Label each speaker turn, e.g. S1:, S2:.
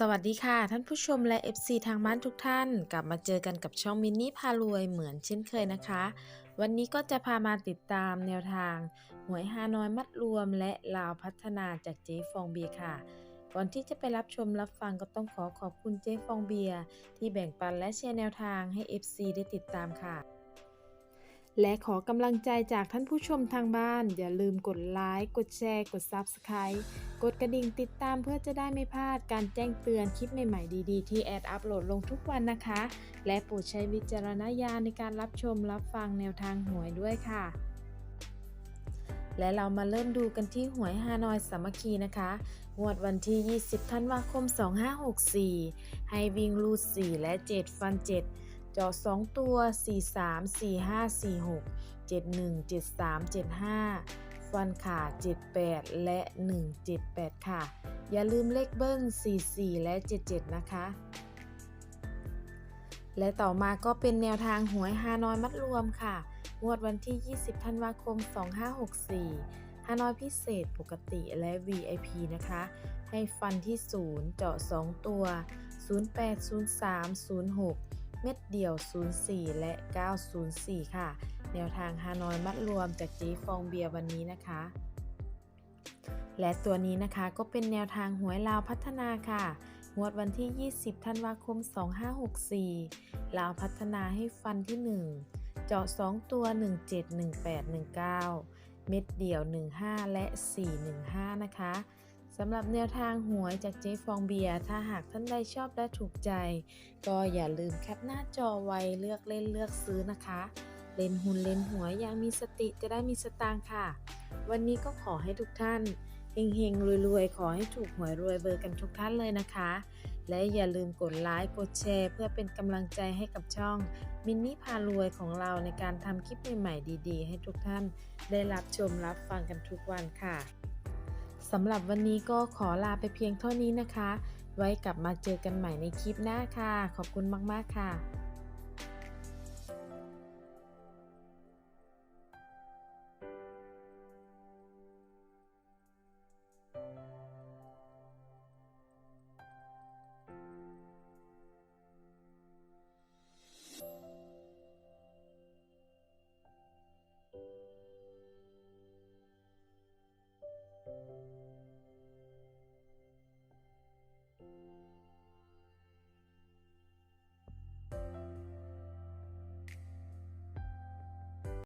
S1: สวัสดีค่ะ ท่านผู้ชมและ FC ทางบ้านทุกท่าน กลับมาเจอกันกับช่องมินนี่พารวยเหมือนเช่นเคยนะคะ วันนี้ก็จะพามาติดตามแนวทางหวยฮานอยมัดรวมและลาวพัฒนาจากเจ๊ฟองเบียค่ะ ก่อนที่จะไปรับชมรับฟังก็ต้องขอขอบคุณเจ๊ฟองเบียที่แบ่งปันและแชร์แนวทางให้ FC ได้ติดตามค่ะ และขอกำลังใจจากท่านผู้ชมทางบ้าน อย่าลืมกดไลค์ กดแชร์ กด Subscribe กดกระดิ่งติดตามเพื่อจะได้ไม่พลาดการแจ้งเตือนคลิปใหม่ๆดีๆ ที่แอดอัปโหลดลงทุกวันนะคะ และโปรดใช้วิจารณญาณในการรับชมรับฟังแนวทางหวยด้วยค่ะ และเรามาเริ่มดูกันที่หวยฮานอยสามัคคีนะคะงวดวันที่ 20 ธันวาคม 2564 ให้วิ่งลูด 4 และ 7 ฟัน 7 จอ2ตัว 4 3 4 5 4 6 7 1 7 3 7 5 ฟันขา 78 และ 178 ค่ะ อย่าลืมเลขเบิ้ล 44 และ 77 นะคะ และต่อมาก็เป็นแนวทางหวยฮานอยมัดรวมค่ะ งวดวันที่ 20 ธันวาคม 2564ฮานอยพิเศษปกติและ VIP นะคะ ให้ฟันที่ 0 เจาะ 2 ตัว 080306 เม็ดเดี่ยว 04 และ 904 ค่ะ แนวทางฮานอยมัดรวมจากเจ๊ฟองเบียร์วันนี้นะคะ และตัวนี้นะคะก็เป็นแนวทางหวยลาวพัฒนาค่ะ งวดวันที่ 20 ธันวาคม 2564 ลาวพัฒนาให้ฟันที่ 1 เจาะ 2 ตัว 171819 เม็ดเดี่ยว 15 และ 415 นะคะ สำหรับแนวทางหวยจากเจ๊ฟองเบียร์ ถ้าหากท่านใดชอบและถูกใจ ก็อย่าลืมแคปหน้าจอไว้เลือกเล่นเลือกซื้อนะคะ เล่นหุ้นเล่นหวยอย่างมีสติจะได้มีสตางค์ค่ะ วันนี้ก็ขอให้ทุกท่านเฮงๆรวยๆ ขอให้ถูกหวยรวยเบอร์กันทุกท่านเลยนะคะ และอย่าลืมกดไลค์กดแชร์เพื่อเป็นกำลังใจให้กับช่องมินนี่พารวยของเราในการทำคลิปใหม่ๆดี ๆ ให้ทุกท่านได้รับชมรับฟังกันทุกวันค่ะ สำหรับวันนี้ก็ขอลาไปเพียงเท่านี้นะคะ ไว้กลับมาเจอกันใหม่ในคลิปหน้าค่ะ ขอบคุณมาก ๆ ค่ะ